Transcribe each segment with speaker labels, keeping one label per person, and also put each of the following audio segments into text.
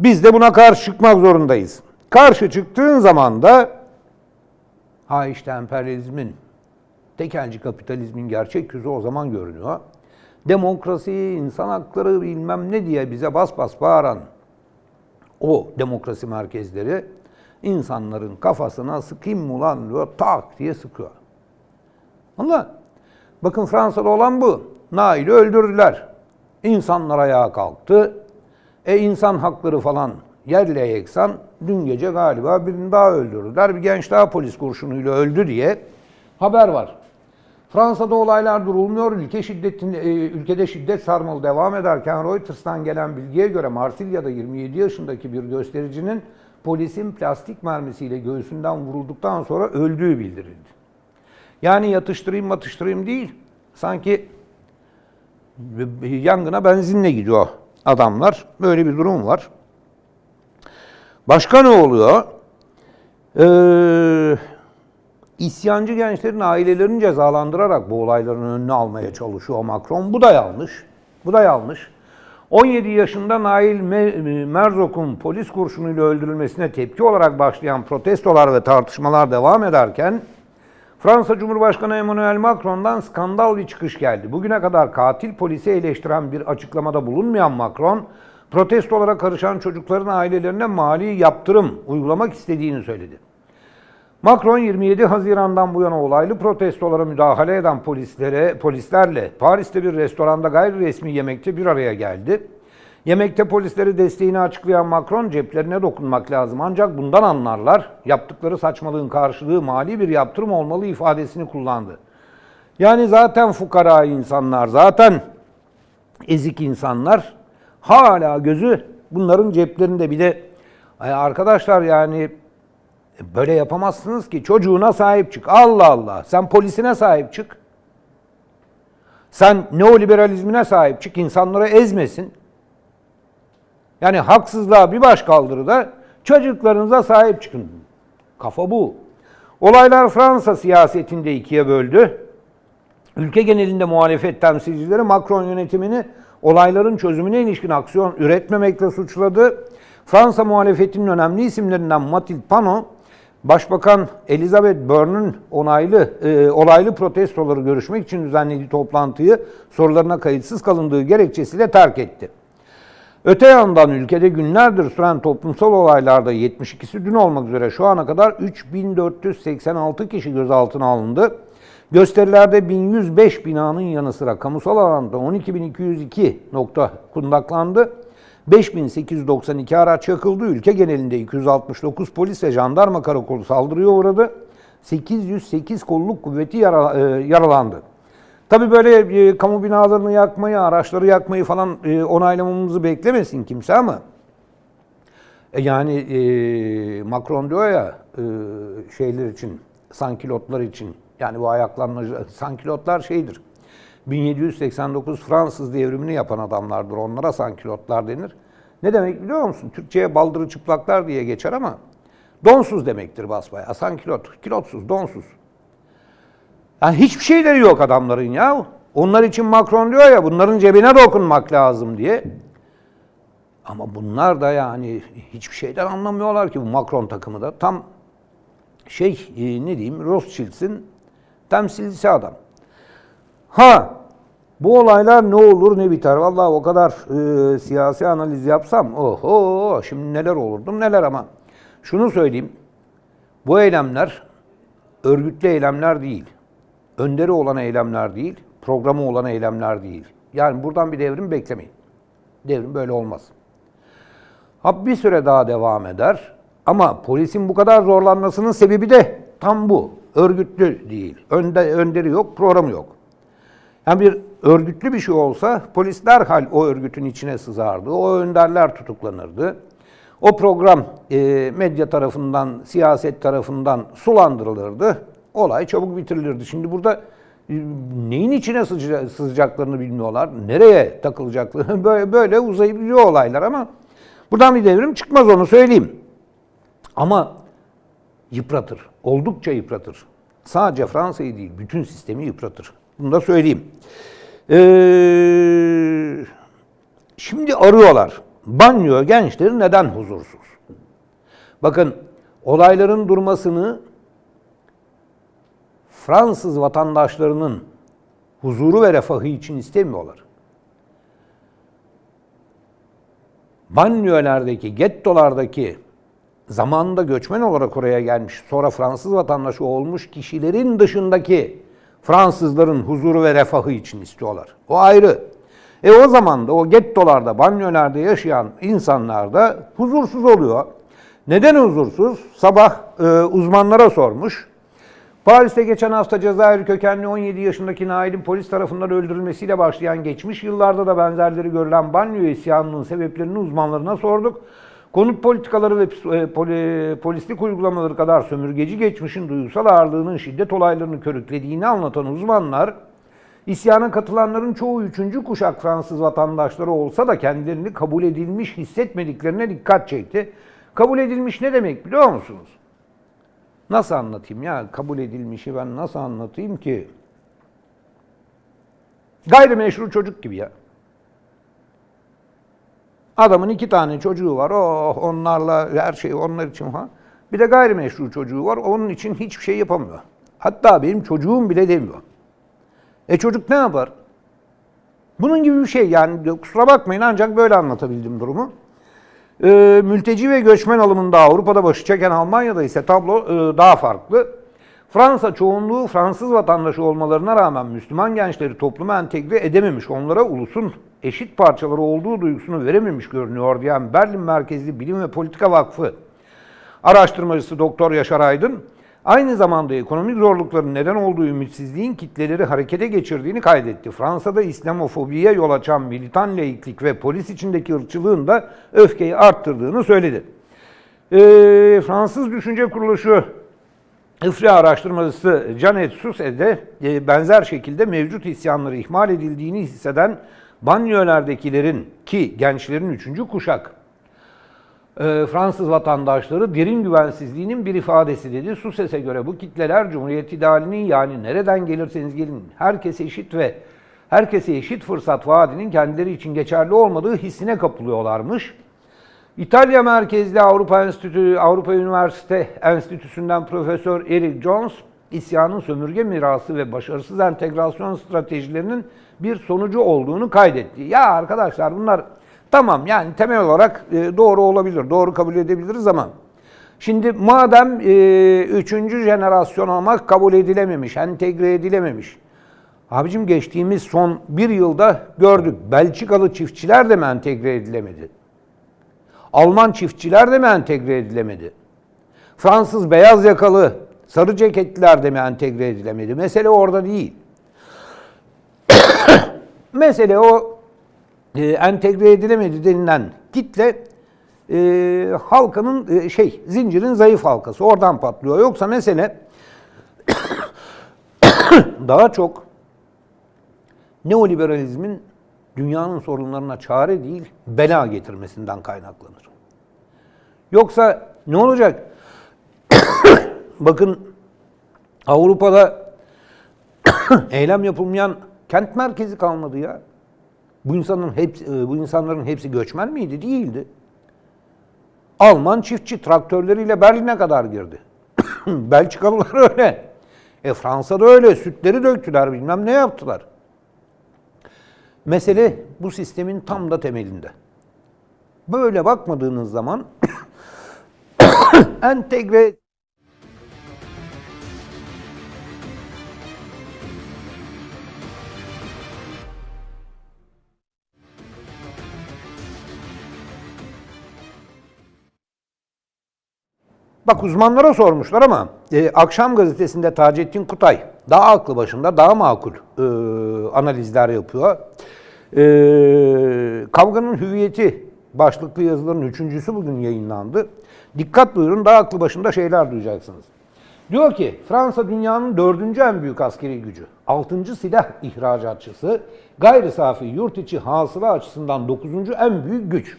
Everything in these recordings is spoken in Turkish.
Speaker 1: Biz de buna karşı çıkmak zorundayız. Karşı çıktığın zaman da ha işte emperyalizmin, tekelci kapitalizmin gerçek yüzü o zaman görünüyor. Demokrasi, insan hakları bilmem ne diye bize bas bas bağıran o demokrasi merkezleri insanların kafasına sıkayım mı lan diyor, tak diye sıkıyor. Ama bakın Fransa'da olan bu. Nail'i öldürdüler. İnsanlar ayağa kalktı. E insan hakları falan yerle yeksan dün gece galiba birini daha öldürdüler. Bir genç daha polis kurşunuyla öldü diye haber var. Fransa'da olaylar durulmuyor. Ülke şiddetin, e, ülkede şiddet sarmalı devam ederken Reuters'tan gelen bilgiye göre Marsilya'da 27 yaşındaki bir göstericinin polisin plastik mermisiyle göğsünden vurulduktan sonra öldüğü bildirildi. Yani yatıştırayım matıştırayım değil. Sanki yangına benzinle gidiyor adamlar. Böyle bir durum var. Başka ne oluyor? Ee, isyancı gençlerin ailelerini cezalandırarak bu olayların önünü almaya çalışıyor Macron. Bu da yanlış. Bu da yanlış. 17 yaşında Nail Me- Merzok'un polis kurşunuyla öldürülmesine tepki olarak başlayan protestolar ve tartışmalar devam ederken Fransa Cumhurbaşkanı Emmanuel Macron'dan skandal bir çıkış geldi. Bugüne kadar katil polisi eleştiren bir açıklamada bulunmayan Macron, protestolara karışan çocukların ailelerine mali yaptırım uygulamak istediğini söyledi. Macron 27 Haziran'dan bu yana olaylı protestolara müdahale eden polislere, polislerle Paris'te bir restoranda gayri resmi yemekte bir araya geldi. Yemekte polisleri desteğini açıklayan Macron ceplerine dokunmak lazım ancak bundan anlarlar. Yaptıkları saçmalığın karşılığı mali bir yaptırım olmalı ifadesini kullandı. Yani zaten fukara insanlar, zaten ezik insanlar hala gözü bunların ceplerinde bir de "Ay arkadaşlar yani böyle yapamazsınız ki çocuğuna sahip çık. Allah Allah sen polisine sahip çık. Sen neoliberalizmine sahip çık insanları ezmesin. Yani haksızlığa bir baş kaldırıda çocuklarınıza sahip çıkın. Kafa bu. Olaylar Fransa siyasetinde ikiye böldü. Ülke genelinde muhalefet temsilcileri Macron yönetimini olayların çözümüne ilişkin aksiyon üretmemekle suçladı. Fransa muhalefetinin önemli isimlerinden Mathilde Panot, Başbakan Elizabeth Borne'un onaylı e, olaylı protestoları görüşmek için düzenlediği toplantıyı sorularına kayıtsız kalındığı gerekçesiyle terk etti. Öte yandan ülkede günlerdir süren toplumsal olaylarda 72'si dün olmak üzere şu ana kadar 3486 kişi gözaltına alındı. Gösterilerde 1105 binanın yanı sıra kamusal alanda 12202 nokta kundaklandı. 5892 araç yakıldı. Ülke genelinde 269 polis ve jandarma karakolu saldırıya uğradı. 808 kolluk kuvveti e, yaralandı. Tabii böyle e, kamu binalarını yakmayı, araçları yakmayı falan e, onaylamamızı beklemesin kimse ama e, yani e, Macron diyor ya e, şeyler için, sankilotlar için yani bu ayaklanmacı, sankilotlar şeydir. 1789 Fransız devrimini yapan adamlardır. Onlara sankilotlar denir. Ne demek biliyor musun? Türkçe'ye baldırı çıplaklar diye geçer ama donsuz demektir basbaya. Sankilot, kilotsuz, donsuz. Yani hiçbir şeyleri yok adamların ya. Onlar için Macron diyor ya bunların cebine dokunmak lazım diye. Ama bunlar da yani hiçbir şeyden anlamıyorlar ki bu Macron takımı da. Tam şey e, ne diyeyim Rothschild'in temsilcisi adam. Ha bu olaylar ne olur ne biter. Vallahi o kadar e, siyasi analiz yapsam oho şimdi neler olurdum neler ama şunu söyleyeyim. Bu eylemler örgütlü eylemler değil. Önderi olan eylemler değil, programı olan eylemler değil. Yani buradan bir devrim beklemeyin. Devrim böyle olmaz. Ha bir süre daha devam eder. Ama polisin bu kadar zorlanmasının sebebi de tam bu. Örgütlü değil. Önde, önderi yok, programı yok. Yani bir örgütlü bir şey olsa polis derhal o örgütün içine sızardı. O önderler tutuklanırdı. O program e, medya tarafından, siyaset tarafından sulandırılırdı. Olay çabuk bitirilirdi. Şimdi burada e, neyin içine sızacaklarını bilmiyorlar. Nereye takılacaklarını böyle, böyle uzayıp gidiyor olaylar ama buradan bir devrim çıkmaz onu söyleyeyim. Ama yıpratır. Oldukça yıpratır. Sadece Fransa'yı değil, bütün sistemi yıpratır. Bunu da söyleyeyim. Ee, şimdi arıyorlar. banyo gençleri neden huzursuz? Bakın olayların durmasını Fransız vatandaşlarının huzuru ve refahı için istemiyorlar. Banliyölerdeki, gettolardaki zamanında göçmen olarak oraya gelmiş, sonra Fransız vatandaşı olmuş kişilerin dışındaki Fransızların huzuru ve refahı için istiyorlar. O ayrı. E o zaman da o gettolarda, banyolerde yaşayan insanlar da huzursuz oluyor. Neden huzursuz? Sabah e, uzmanlara sormuş. Paris'te geçen hafta Cezayir kökenli 17 yaşındaki Nail'in polis tarafından öldürülmesiyle başlayan geçmiş yıllarda da benzerleri görülen banyo isyanının sebeplerini uzmanlarına sorduk. Konut politikaları ve e, poli, polislik uygulamaları kadar sömürgeci geçmişin duygusal ağırlığının şiddet olaylarını körüklediğini anlatan uzmanlar, isyana katılanların çoğu üçüncü kuşak Fransız vatandaşları olsa da kendilerini kabul edilmiş hissetmediklerine dikkat çekti. Kabul edilmiş ne demek biliyor musunuz? Nasıl anlatayım ya? Kabul edilmişi ben nasıl anlatayım ki? Gayrimeşru çocuk gibi ya. Adamın iki tane çocuğu var. Oh onlarla her şey onlar için ha. Bir de gayrimeşru çocuğu var. Onun için hiçbir şey yapamıyor. Hatta benim çocuğum bile demiyor. E çocuk ne yapar? Bunun gibi bir şey yani kusura bakmayın ancak böyle anlatabildim durumu. E, mülteci ve göçmen alımında Avrupa'da başı çeken Almanya'da ise tablo e, daha farklı. Fransa çoğunluğu Fransız vatandaşı olmalarına rağmen Müslüman gençleri topluma entegre edememiş, onlara ulusun eşit parçaları olduğu duygusunu verememiş görünüyor diyen Berlin merkezli Bilim ve Politika Vakfı araştırmacısı Doktor Yaşar Aydın, aynı zamanda ekonomik zorlukların neden olduğu ümitsizliğin kitleleri harekete geçirdiğini kaydetti. Fransa'da İslamofobiye yol açan militan laiklik ve polis içindeki ırkçılığın da öfkeyi arttırdığını söyledi. E, Fransız Düşünce Kuruluşu İFRI araştırmacısı Janet Suse de e, benzer şekilde mevcut isyanları ihmal edildiğini hisseden banyolardakilerin ki gençlerin üçüncü kuşak e, Fransız vatandaşları derin güvensizliğinin bir ifadesi dedi. Susses'e göre bu kitleler Cumhuriyet idealinin yani nereden gelirseniz gelin herkese eşit ve herkese eşit fırsat vaadinin kendileri için geçerli olmadığı hissine kapılıyorlarmış. İtalya merkezli Avrupa Enstitü, Avrupa Üniversite Enstitüsü'nden Profesör Eric Jones, isyanın sömürge mirası ve başarısız entegrasyon stratejilerinin bir sonucu olduğunu kaydetti. Ya arkadaşlar bunlar tamam yani temel olarak e, doğru olabilir, doğru kabul edebiliriz ama şimdi madem e, üçüncü jenerasyon olmak kabul edilememiş, entegre edilememiş. Abicim geçtiğimiz son bir yılda gördük. Belçikalı çiftçiler de mi entegre edilemedi? Alman çiftçiler de mi entegre edilemedi? Fransız beyaz yakalı sarı ceketliler de mi entegre edilemedi? Mesele orada değil. Mesele o e, entegre edilemedi denilen kitle e, halkanın e, şey zincirin zayıf halkası oradan patlıyor. Yoksa mesele daha çok neoliberalizmin dünyanın sorunlarına çare değil, bela getirmesinden kaynaklanır. Yoksa ne olacak? Bakın Avrupa'da eylem yapılmayan kent merkezi kalmadı ya. Bu insanların hepsi e, bu insanların hepsi göçmen miydi? Değildi. Alman çiftçi traktörleriyle Berlin'e kadar girdi. Belçikalılar öyle. E Fransa'da öyle. Sütleri döktüler bilmem ne yaptılar. Mesele bu sistemin tam da temelinde. Böyle bakmadığınız zaman entegre Bak uzmanlara sormuşlar ama e, Akşam Gazetesi'nde Taceddin Kutay daha aklı başında daha makul e, analizler yapıyor. E, Kavganın Hüviyeti başlıklı yazıların üçüncüsü bugün yayınlandı. Dikkat buyurun daha aklı başında şeyler duyacaksınız. Diyor ki Fransa dünyanın dördüncü en büyük askeri gücü. Altıncı silah ihracatçısı. Gayri safi yurt içi hasıla açısından dokuzuncu en büyük güç.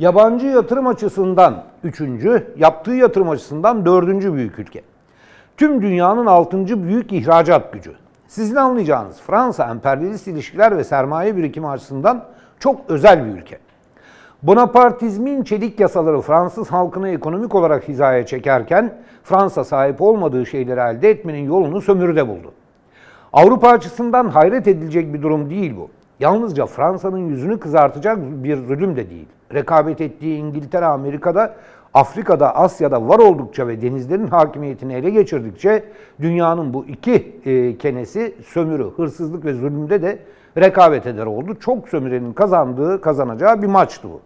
Speaker 1: Yabancı yatırım açısından üçüncü, yaptığı yatırım açısından dördüncü büyük ülke. Tüm dünyanın altıncı büyük ihracat gücü. Sizin anlayacağınız Fransa emperyalist ilişkiler ve sermaye birikimi açısından çok özel bir ülke. Bonapartizmin çelik yasaları Fransız halkını ekonomik olarak hizaya çekerken Fransa sahip olmadığı şeyleri elde etmenin yolunu sömürüde buldu. Avrupa açısından hayret edilecek bir durum değil bu. Yalnızca Fransa'nın yüzünü kızartacak bir zulüm de değil. Rekabet ettiği İngiltere, Amerika'da, Afrika'da, Asya'da var oldukça ve denizlerin hakimiyetini ele geçirdikçe dünyanın bu iki e, kenesi sömürü, hırsızlık ve zulümde de rekabet eder oldu. Çok sömürenin kazandığı, kazanacağı bir maçtı bu.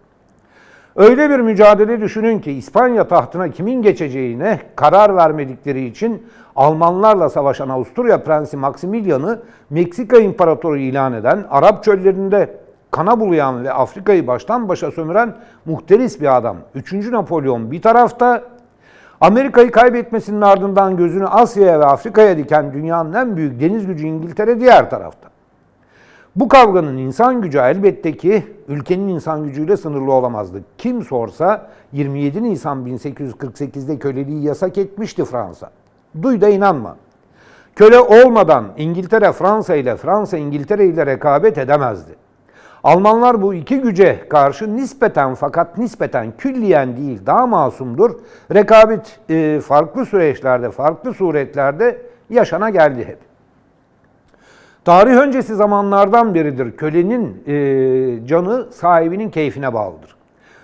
Speaker 1: Öyle bir mücadele düşünün ki İspanya tahtına kimin geçeceğine karar vermedikleri için Almanlarla savaşan Avusturya Prensi Maximilian'ı Meksika İmparatoru ilan eden, Arap çöllerinde kana bulayan ve Afrika'yı baştan başa sömüren muhteris bir adam. 3. Napolyon bir tarafta, Amerika'yı kaybetmesinin ardından gözünü Asya'ya ve Afrika'ya diken dünyanın en büyük deniz gücü İngiltere diğer tarafta. Bu kavganın insan gücü elbette ki ülkenin insan gücüyle sınırlı olamazdı. Kim sorsa 27 Nisan 1848'de köleliği yasak etmişti Fransa. Duy da inanma. Köle olmadan İngiltere Fransa ile Fransa İngiltere ile rekabet edemezdi. Almanlar bu iki güce karşı nispeten fakat nispeten külliyen değil daha masumdur. Rekabet e, farklı süreçlerde, farklı suretlerde yaşana geldi hep. Tarih öncesi zamanlardan beridir kölenin e, canı sahibinin keyfine bağlıdır.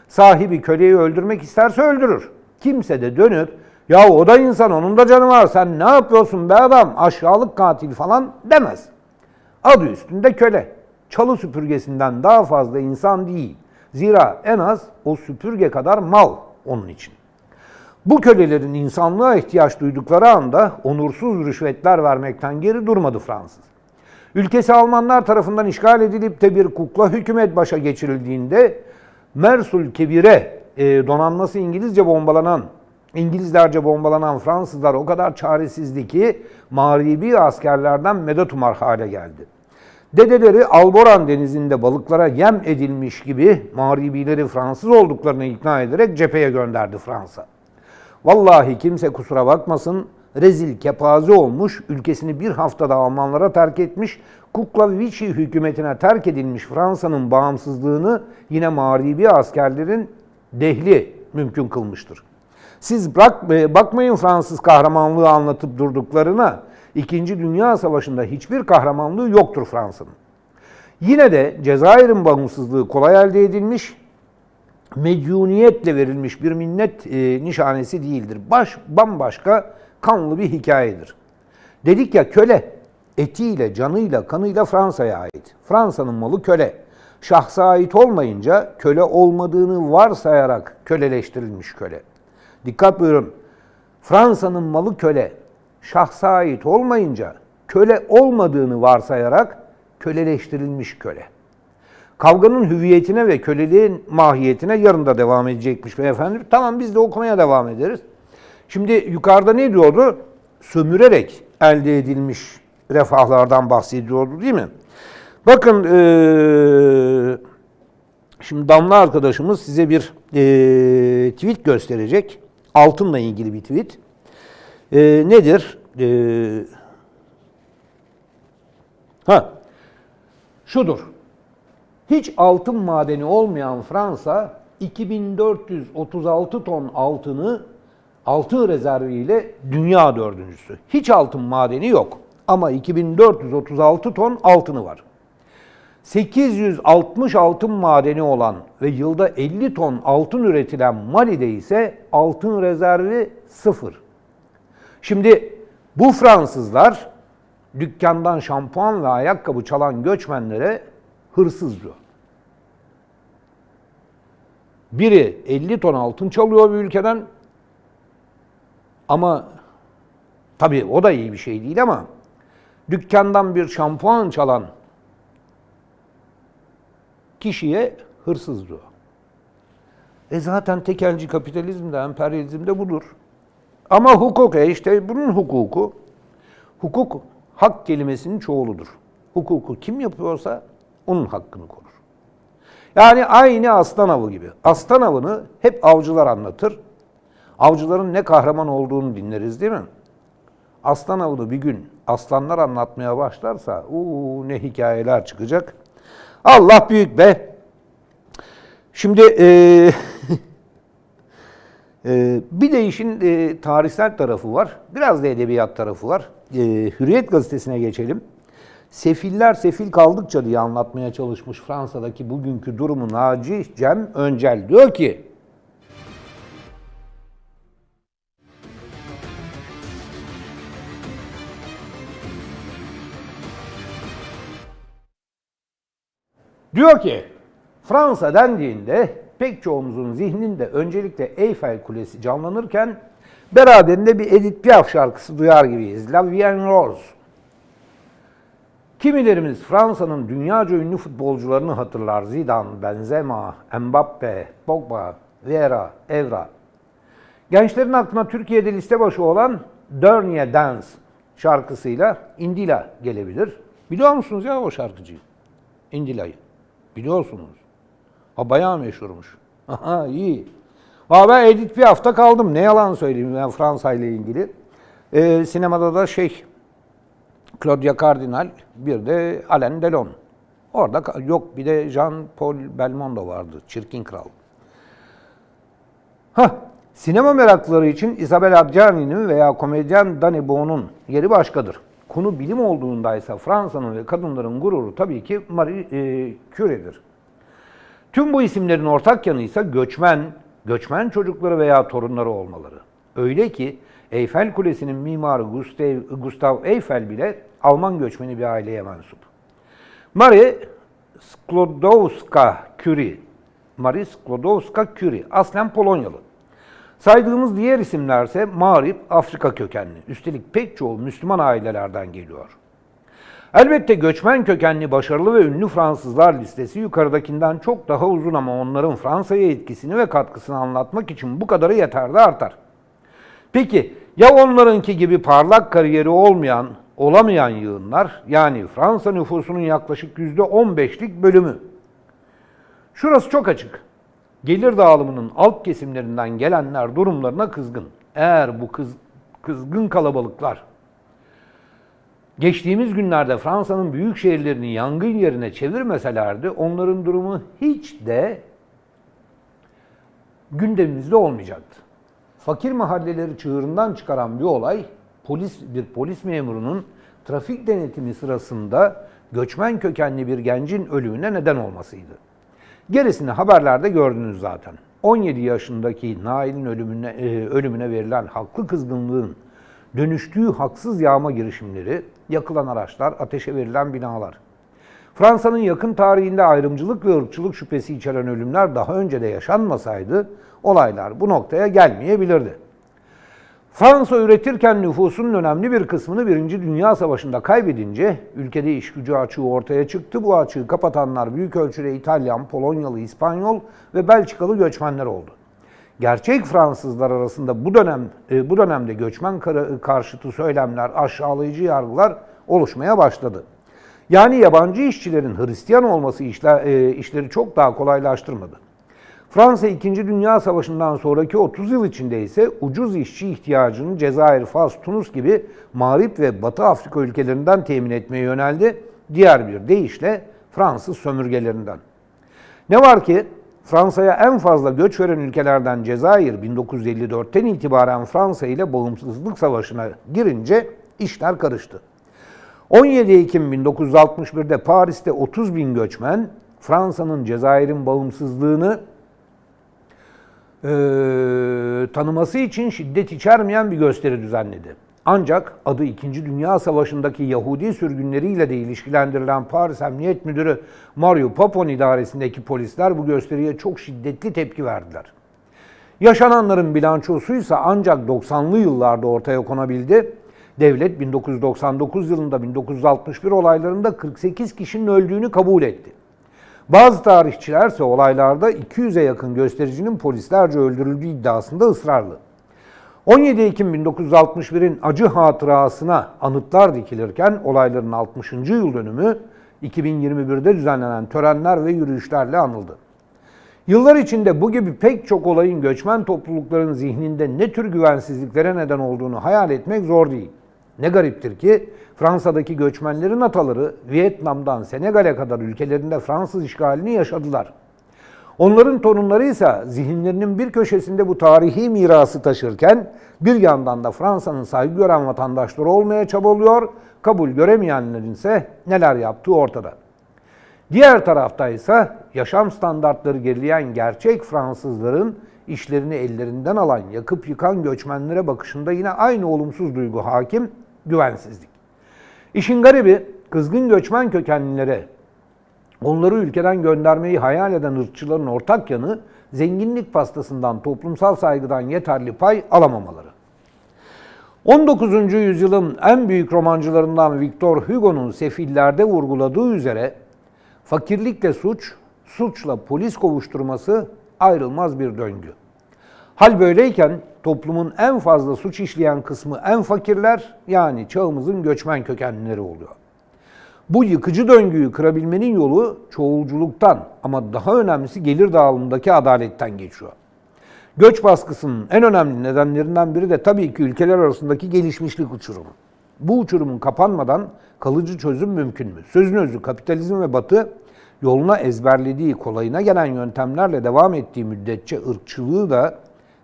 Speaker 1: Sahibi köleyi öldürmek isterse öldürür. Kimse de dönüp ya o da insan onun da canı var sen ne yapıyorsun be adam aşağılık katil falan demez. Adı üstünde köle. Çalı süpürgesinden daha fazla insan değil. Zira en az o süpürge kadar mal onun için. Bu kölelerin insanlığa ihtiyaç duydukları anda onursuz rüşvetler vermekten geri durmadı Fransız. Ülkesi Almanlar tarafından işgal edilip de bir kukla hükümet başa geçirildiğinde Mersul Kebir'e e, donanması İngilizce bombalanan, İngilizlerce bombalanan Fransızlar o kadar çaresizdi ki mağribi askerlerden medet umar hale geldi. Dedeleri Alboran denizinde balıklara yem edilmiş gibi mağribileri Fransız olduklarını ikna ederek cepheye gönderdi Fransa. Vallahi kimse kusura bakmasın rezil kepaze olmuş, ülkesini bir haftada Almanlara terk etmiş, Kukla Vichy hükümetine terk edilmiş Fransa'nın bağımsızlığını yine mağribi askerlerin dehli mümkün kılmıştır. Siz bırak, bakmayın Fransız kahramanlığı anlatıp durduklarına, İkinci Dünya Savaşı'nda hiçbir kahramanlığı yoktur Fransa'nın. Yine de Cezayir'in bağımsızlığı kolay elde edilmiş, medyuniyetle verilmiş bir minnet e, nişanesi değildir. Baş bambaşka kanlı bir hikayedir. Dedik ya köle, etiyle, canıyla, kanıyla Fransa'ya ait. Fransa'nın malı köle. Şahsa ait olmayınca köle olmadığını varsayarak köleleştirilmiş köle. Dikkat buyurun. Fransa'nın malı köle. Şahsa ait olmayınca köle olmadığını varsayarak köleleştirilmiş köle. Kavganın hüviyetine ve köleliğin mahiyetine yarın da devam edecekmiş beyefendi. Tamam biz de okumaya devam ederiz. Şimdi yukarıda ne diyordu? Sömürerek elde edilmiş refahlardan bahsediyordu değil mi? Bakın ee, şimdi Damla arkadaşımız size bir ee, tweet gösterecek. Altınla ilgili bir tweet. E, nedir? E, ha, şudur. Hiç altın madeni olmayan Fransa 2436 ton altını altın rezerviyle dünya dördüncüsü. Hiç altın madeni yok ama 2436 ton altını var. 860 altın madeni olan ve yılda 50 ton altın üretilen Mali'de ise altın rezervi sıfır. Şimdi bu Fransızlar dükkandan şampuan ve ayakkabı çalan göçmenlere hırsız. Biri 50 ton altın çalıyor bir ülkeden ama tabii o da iyi bir şey değil ama dükkandan bir şampuan çalan kişiye hırsız diyor. E zaten tekelci kapitalizmde, emperyalizmde budur. Ama hukuk e işte bunun hukuku. Hukuk hak kelimesinin çoğuludur. Hukuku kim yapıyorsa onun hakkını korur. Yani aynı aslan avı gibi. Aslan avını hep avcılar anlatır. Avcıların ne kahraman olduğunu dinleriz değil mi? Aslan avını bir gün aslanlar anlatmaya başlarsa uuu ne hikayeler çıkacak. Allah büyük be. Şimdi e, e, bir de işin e, tarihsel tarafı var. Biraz da edebiyat tarafı var. E, Hürriyet gazetesine geçelim. Sefiller sefil kaldıkça diye anlatmaya çalışmış Fransa'daki bugünkü durumu Naci Cem Öncel. Diyor ki, Diyor ki Fransa dendiğinde pek çoğumuzun zihninde öncelikle Eyfel Kulesi canlanırken beraberinde bir Edith Piaf şarkısı duyar gibiyiz. La Vie en Rose. Kimilerimiz Fransa'nın dünyaca ünlü futbolcularını hatırlar. Zidane, Benzema, Mbappe, Pogba, Vieira, Evra. Gençlerin aklına Türkiye'de liste başı olan Dernier Dance şarkısıyla Indila gelebilir. Biliyor musunuz ya o şarkıcıyı? Indila'yı. Biliyorsunuz. Ha bayağı meşhurmuş. Aha iyi. Valla ben Edith bir hafta kaldım. Ne yalan söyleyeyim ben Fransa ile ilgili. Ee, sinemada da şey Claudia Cardinal bir de Alain Delon. Orada yok bir de Jean-Paul Belmondo vardı. Çirkin Kral. Ha, sinema meraklıları için Isabelle Adjani'nin veya komedyen Danny Boon'un yeri başkadır. Konu bilim olduğundaysa Fransa'nın ve kadınların gururu tabii ki Marie e, Curie'dir. Tüm bu isimlerin ortak yanı ise göçmen, göçmen çocukları veya torunları olmaları. Öyle ki Eyfel Kulesi'nin mimarı Gustav, Gustav Eiffel bile Alman göçmeni bir aileye mensup. Marie Sklodowska-Curie, Marie Sklodowska-Curie, aslen Polonyalı. Saydığımız diğer isimlerse mağrip Afrika kökenli. Üstelik pek çoğu Müslüman ailelerden geliyor. Elbette göçmen kökenli başarılı ve ünlü Fransızlar listesi yukarıdakinden çok daha uzun ama onların Fransa'ya etkisini ve katkısını anlatmak için bu kadarı yeterli artar. Peki ya onlarınki gibi parlak kariyeri olmayan, olamayan yığınlar yani Fransa nüfusunun yaklaşık %15'lik bölümü? Şurası çok açık. Gelir dağılımının alt kesimlerinden gelenler durumlarına kızgın. Eğer bu kız, kızgın kalabalıklar geçtiğimiz günlerde Fransa'nın büyük şehirlerini yangın yerine çevirmeselerdi onların durumu hiç de gündemimizde olmayacaktı. Fakir mahalleleri çığırından çıkaran bir olay polis bir polis memurunun trafik denetimi sırasında göçmen kökenli bir gencin ölümüne neden olmasıydı. Gerisini haberlerde gördünüz zaten. 17 yaşındaki Nail'in ölümüne, e, ölümüne verilen haklı kızgınlığın dönüştüğü haksız yağma girişimleri, yakılan araçlar, ateşe verilen binalar. Fransa'nın yakın tarihinde ayrımcılık ve ırkçılık şüphesi içeren ölümler daha önce de yaşanmasaydı olaylar bu noktaya gelmeyebilirdi. Fransa üretirken nüfusunun önemli bir kısmını Birinci Dünya Savaşı'nda kaybedince ülkede iş gücü açığı ortaya çıktı. Bu açığı kapatanlar büyük ölçüde İtalyan, Polonyalı, İspanyol ve Belçikalı göçmenler oldu. Gerçek Fransızlar arasında bu dönem e, bu dönemde göçmen kar- karşıtı söylemler, aşağılayıcı yargılar oluşmaya başladı. Yani yabancı işçilerin Hristiyan olması işler, e, işleri çok daha kolaylaştırmadı. Fransa 2. Dünya Savaşı'ndan sonraki 30 yıl içinde ise ucuz işçi ihtiyacını Cezayir, Fas, Tunus gibi Mağrip ve Batı Afrika ülkelerinden temin etmeye yöneldi. Diğer bir deyişle Fransız sömürgelerinden. Ne var ki Fransa'ya en fazla göç veren ülkelerden Cezayir 1954'ten itibaren Fransa ile bağımsızlık savaşına girince işler karıştı. 17 Ekim 1961'de Paris'te 30 bin göçmen Fransa'nın Cezayir'in bağımsızlığını e, tanıması için şiddet içermeyen bir gösteri düzenledi. Ancak adı 2. Dünya Savaşı'ndaki Yahudi sürgünleriyle de ilişkilendirilen Paris Emniyet Müdürü Mario Papon idaresindeki polisler bu gösteriye çok şiddetli tepki verdiler. Yaşananların bilançosuysa ancak 90'lı yıllarda ortaya konabildi. Devlet 1999 yılında 1961 olaylarında 48 kişinin öldüğünü kabul etti. Bazı tarihçiler ise olaylarda 200'e yakın göstericinin polislerce öldürüldüğü iddiasında ısrarlı. 17 Ekim 1961'in acı hatırasına anıtlar dikilirken olayların 60. yıl dönümü 2021'de düzenlenen törenler ve yürüyüşlerle anıldı. Yıllar içinde bu gibi pek çok olayın göçmen toplulukların zihninde ne tür güvensizliklere neden olduğunu hayal etmek zor değil. Ne gariptir ki Fransa'daki göçmenlerin ataları Vietnam'dan Senegal'e kadar ülkelerinde Fransız işgalini yaşadılar. Onların torunları ise zihinlerinin bir köşesinde bu tarihi mirası taşırken bir yandan da Fransa'nın saygı gören vatandaşları olmaya çabalıyor, kabul göremeyenlerin ise neler yaptığı ortada. Diğer tarafta ise yaşam standartları gerileyen gerçek Fransızların işlerini ellerinden alan, yakıp yıkan göçmenlere bakışında yine aynı olumsuz duygu hakim, güvensizlik. İşin garibi kızgın göçmen kökenlilere onları ülkeden göndermeyi hayal eden ırkçıların ortak yanı zenginlik pastasından, toplumsal saygıdan yeterli pay alamamaları. 19. yüzyılın en büyük romancılarından Victor Hugo'nun Sefillerde vurguladığı üzere fakirlikle suç, suçla polis kovuşturması ayrılmaz bir döngü. Hal böyleyken toplumun en fazla suç işleyen kısmı en fakirler yani çağımızın göçmen kökenlileri oluyor. Bu yıkıcı döngüyü kırabilmenin yolu çoğulculuktan ama daha önemlisi gelir dağılımındaki adaletten geçiyor. Göç baskısının en önemli nedenlerinden biri de tabii ki ülkeler arasındaki gelişmişlik uçurumu. Bu uçurumun kapanmadan kalıcı çözüm mümkün mü? Sözün özü kapitalizm ve batı yoluna ezberlediği, kolayına gelen yöntemlerle devam ettiği müddetçe ırkçılığı da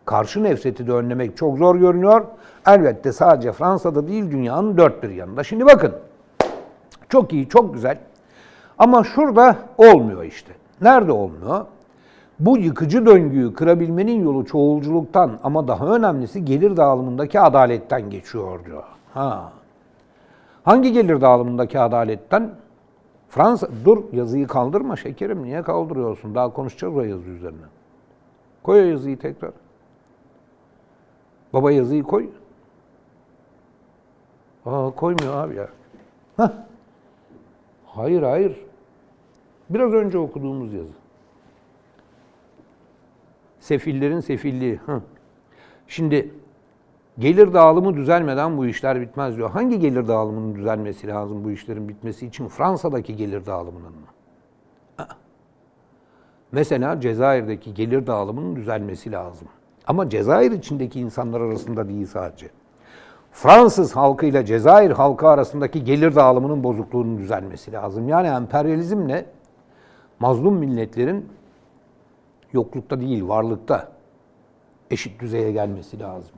Speaker 1: karşı nefreti de önlemek çok zor görünüyor. Elbette sadece Fransa'da değil dünyanın dört bir yanında. Şimdi bakın çok iyi, çok güzel. Ama şurada olmuyor işte. Nerede olmuyor? Bu yıkıcı döngüyü kırabilmenin yolu çoğulculuktan ama daha önemlisi gelir dağılımındaki adaletten geçiyor diyor. Ha. Hangi gelir dağılımındaki adaletten? Fransa, dur yazıyı kaldırma şekerim. Niye kaldırıyorsun? Daha konuşacağız o yazı üzerine. Koy o yazıyı tekrar. Baba yazıyı koy. Aa koymuyor abi ya. Hah. Hayır hayır. Biraz önce okuduğumuz yazı. Sefillerin sefilliği. Hı. Şimdi gelir dağılımı düzelmeden bu işler bitmez diyor. Hangi gelir dağılımının düzelmesi lazım bu işlerin bitmesi için? Fransa'daki gelir dağılımının mı? Mesela Cezayir'deki gelir dağılımının düzelmesi lazım. Ama Cezayir içindeki insanlar arasında değil sadece. Fransız halkıyla Cezayir halkı arasındaki gelir dağılımının bozukluğunun düzelmesi lazım. Yani emperyalizmle mazlum milletlerin yoklukta değil, varlıkta eşit düzeye gelmesi lazım.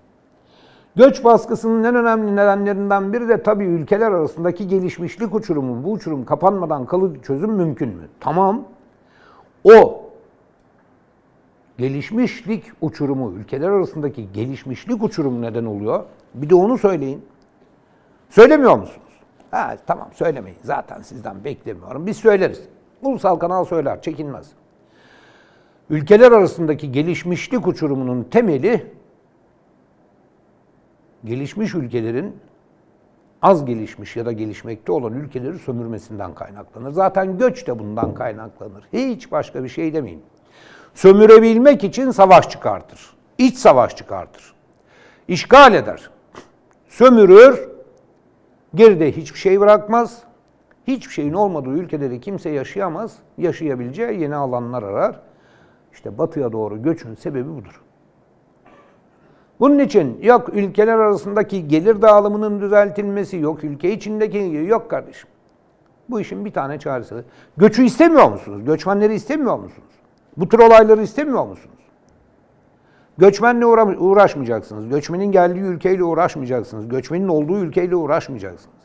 Speaker 1: Göç baskısının en önemli nedenlerinden biri de tabii ülkeler arasındaki gelişmişlik uçurumu. Bu uçurum kapanmadan kalıcı çözüm mümkün mü? Tamam. O gelişmişlik uçurumu, ülkeler arasındaki gelişmişlik uçurumu neden oluyor? Bir de onu söyleyin. Söylemiyor musunuz? Ha, tamam söylemeyin. Zaten sizden beklemiyorum. Biz söyleriz. Ulusal kanal söyler, çekinmez. Ülkeler arasındaki gelişmişlik uçurumunun temeli gelişmiş ülkelerin az gelişmiş ya da gelişmekte olan ülkeleri sömürmesinden kaynaklanır. Zaten göç de bundan kaynaklanır. Hiç başka bir şey demeyin. Sömürebilmek için savaş çıkartır. İç savaş çıkartır. İşgal eder. Sömürür. Geride hiçbir şey bırakmaz. Hiçbir şeyin olmadığı ülkeleri kimse yaşayamaz. Yaşayabileceği yeni alanlar arar. İşte batıya doğru göçün sebebi budur. Bunun için yok ülkeler arasındaki gelir dağılımının düzeltilmesi, yok ülke içindeki yok kardeşim. Bu işin bir tane çaresi. Göçü istemiyor musunuz? Göçmenleri istemiyor musunuz? Bu tür olayları istemiyor musunuz? Göçmenle uğra- uğraşmayacaksınız. Göçmenin geldiği ülkeyle uğraşmayacaksınız. Göçmenin olduğu ülkeyle uğraşmayacaksınız.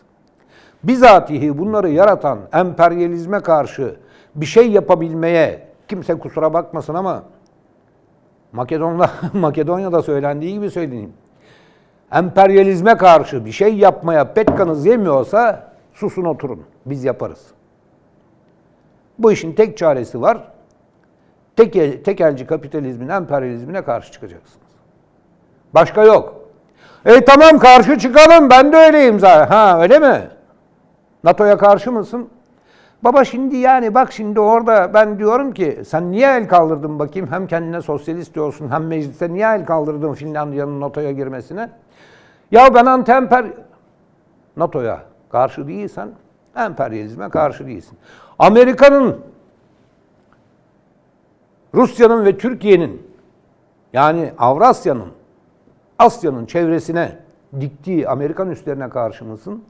Speaker 1: Bizatihi bunları yaratan emperyalizme karşı bir şey yapabilmeye kimse kusura bakmasın ama Makedon'da Makedonya'da söylendiği gibi söyleyeyim. Emperyalizme karşı bir şey yapmaya pek kanız yemiyorsa susun oturun. Biz yaparız. Bu işin tek çaresi var. Tek el, tekelci kapitalizmin emperyalizmine karşı çıkacaksınız. Başka yok. E tamam karşı çıkalım ben de öyleyim zaten. Ha öyle mi? NATO'ya karşı mısın? Baba şimdi yani bak şimdi orada ben diyorum ki sen niye el kaldırdın bakayım hem kendine sosyalist diyorsun hem meclise niye el kaldırdın Finlandiya'nın NATO'ya girmesine? Ya ben anti-emper... NATO'ya karşı değilsen emperyalizme karşı değilsin. Amerika'nın, Rusya'nın ve Türkiye'nin yani Avrasya'nın, Asya'nın çevresine diktiği Amerikan üslerine karşı mısın?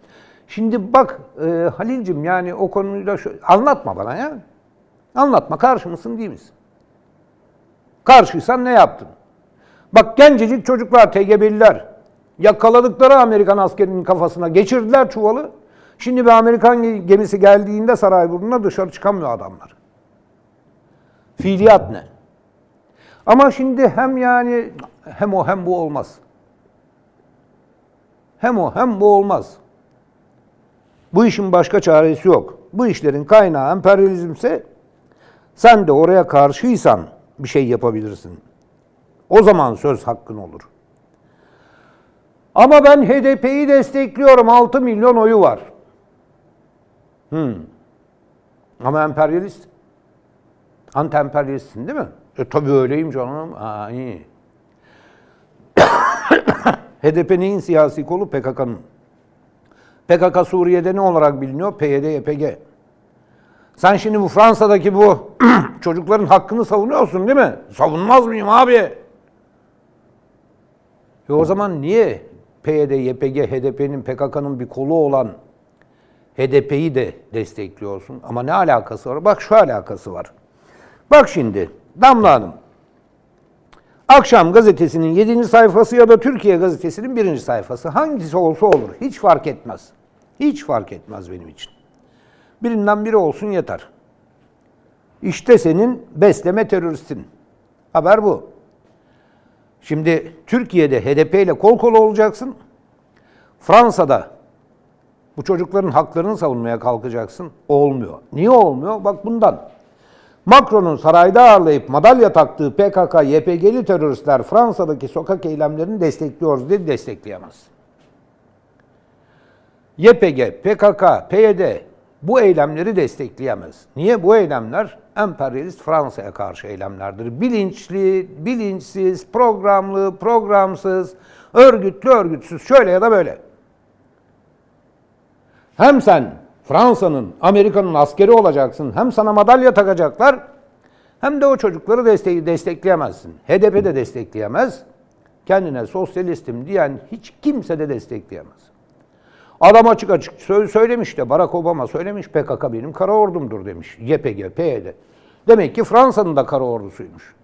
Speaker 1: Şimdi bak e, Halil'cim yani o konuyla şu, anlatma bana ya. Anlatma karşı mısın değil misin? Karşıysan ne yaptın? Bak gencecik çocuklar, TGB'liler yakaladıkları Amerikan askerinin kafasına geçirdiler çuvalı. Şimdi bir Amerikan gemisi geldiğinde Sarayburnu'na dışarı çıkamıyor adamlar. Fiiliyat ne? Ama şimdi hem yani hem o hem bu olmaz. Hem o hem bu olmaz. Bu işin başka çaresi yok. Bu işlerin kaynağı emperyalizmse sen de oraya karşıysan bir şey yapabilirsin. O zaman söz hakkın olur. Ama ben HDP'yi destekliyorum. 6 milyon oyu var. Hmm. Ama emperyalist. Anti-emperyalistsin değil mi? E tabii öyleyim canım. Aa, iyi. HDP neyin siyasi kolu? PKK'nın. PKK Suriye'de ne olarak biliniyor? PYD, YPG. Sen şimdi bu Fransa'daki bu çocukların hakkını savunuyorsun değil mi? Savunmaz mıyım abi? E o zaman niye PYD, YPG, HDP'nin, PKK'nın bir kolu olan HDP'yi de destekliyorsun? Ama ne alakası var? Bak şu alakası var. Bak şimdi Damla Hanım. Akşam gazetesinin 7. sayfası ya da Türkiye gazetesinin 1. sayfası hangisi olsa olur. Hiç fark etmez. Hiç fark etmez benim için. Birinden biri olsun yeter. İşte senin besleme teröristin. Haber bu. Şimdi Türkiye'de HDP ile kol kola olacaksın. Fransa'da bu çocukların haklarını savunmaya kalkacaksın. Olmuyor. Niye olmuyor? Bak bundan. Macron'un sarayda ağırlayıp madalya taktığı PKK, YPG'li teröristler Fransa'daki sokak eylemlerini destekliyoruz dedi, destekleyemez. YPG, PKK, PYD bu eylemleri destekleyemez. Niye? Bu eylemler emperyalist Fransa'ya karşı eylemlerdir. Bilinçli, bilinçsiz, programlı, programsız, örgütlü, örgütsüz, şöyle ya da böyle. Hem sen Fransa'nın, Amerika'nın askeri olacaksın, hem sana madalya takacaklar, hem de o çocukları deste- destekleyemezsin. HDP de destekleyemez, kendine sosyalistim diyen hiç kimse de destekleyemez. Adam açık açık sö- söylemiş de Barack Obama söylemiş PKK benim kara ordumdur demiş. YPG, PYD. Demek ki Fransa'nın da kara ordusuymuş.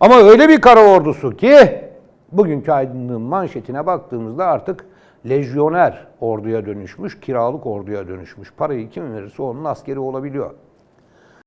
Speaker 1: Ama öyle bir kara ordusu ki bugünkü aydınlığın manşetine baktığımızda artık lejyoner orduya dönüşmüş, kiralık orduya dönüşmüş. Parayı kim verirse onun askeri olabiliyor.